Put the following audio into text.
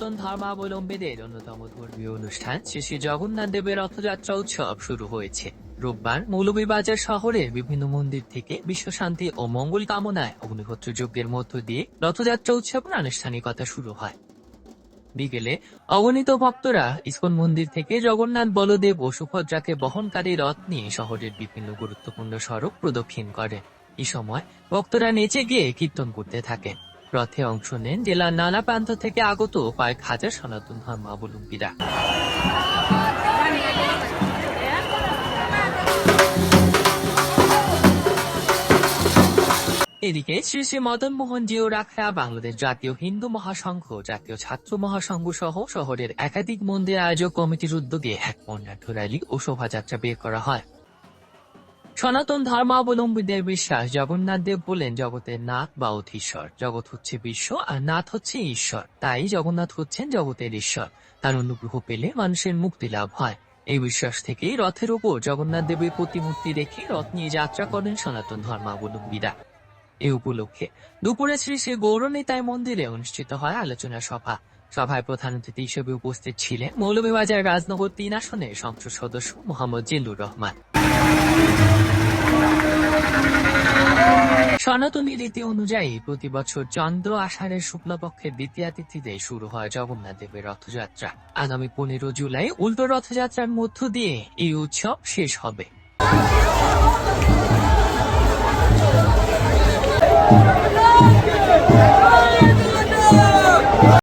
ধর্মাবলম্বীদের অন্যতম ধর্মীয় অনুষ্ঠান শ্রী শ্রী জগন্নাথ দেবের রথযাত্রা উৎসব শুরু হয়েছে। রোববার মৌলভীবাজার শহরের বিভিন্ন মন্দির থেকে বিশ্ব শান্তি ও মঙ্গল কামনায় অগ্নিহোত্র যজ্ঞের মধ্য দিয়ে রথযাত্রা উৎসবের আনুষ্ঠানিকতা শুরু হয়। বিকেলে অগণিত ভক্তরা ইসকন মন্দির থেকে জগন্নাথ, বলদেব ও সুভদ্রাকে বহনকারী রথ নিয়ে শহরের বিভিন্ন গুরুত্বপূর্ণ সড়ক প্রদক্ষিণ করে এই সময় ভক্তরা নেচে গিয়ে কীর্তন করতে থাকে রথে অংশ নেন জেলার নানা প্রান্ত থেকে আগত কয়েক হাজার সনাতন ধর্মাবলম্বীরা। এদিকে শ্রী শ্রী মদন মোহন জিও রাখা বাংলাদেশ জাতীয় হিন্দু মহাসংঘ, জাতীয় ছাত্র মহাসংঘ সহ শহরের একাধিক মন্দির আয়োজক কমিটির উদ্যোগে এক বর্ণাঢ্য র্যালি ও শোভাযাত্রা বের করা হয়। সনাতন ধর্মাবলম্বীদের বিশ্বাস, জগন্নাথ দেব বলেন, জগতের নাথ বা অধীশ্বর। জগৎ হচ্ছে বিশ্ব আর নাথ হচ্ছে ঈশ্বর। তাই জগন্নাথ হচ্ছেন জগতের ঈশ্বর। তার অনুগ্রহ পেলে মানুষের মুক্তি লাভ হয়। এই বিশ্বাস থেকেই রথের উপর জগন্নাথ দেবের প্রতিমূর্তি রেখে রথ নিয়ে যাত্রা করেন সনাতন ধর্মাবলম্বীরা। এ উপলক্ষে দুপুরে শ্রী শ্রী গৌরনীতায় মন্দিরে অনুষ্ঠিত হয় আলোচনা সভা। সভায় প্রধান অতিথি হিসেবে উপস্থিত ছিলেন মৌলভীবাজার রাজনগর তিন আসনের সংসদ সদস্য মোহাম্মদ জিল্লুর রহমান। সনাতনী রীতি অনুযায়ী প্রতি বছর চন্দ্র আষাঢ়ের শুক্লপক্ষের দ্বিতীয় তিথিতে শুরু হয় জগন্নাথ দেবের রথযাত্রা। আগামী পনেরো জুলাই উল্টো রথযাত্রার মধ্য দিয়ে এই উৎসব শেষ হবে।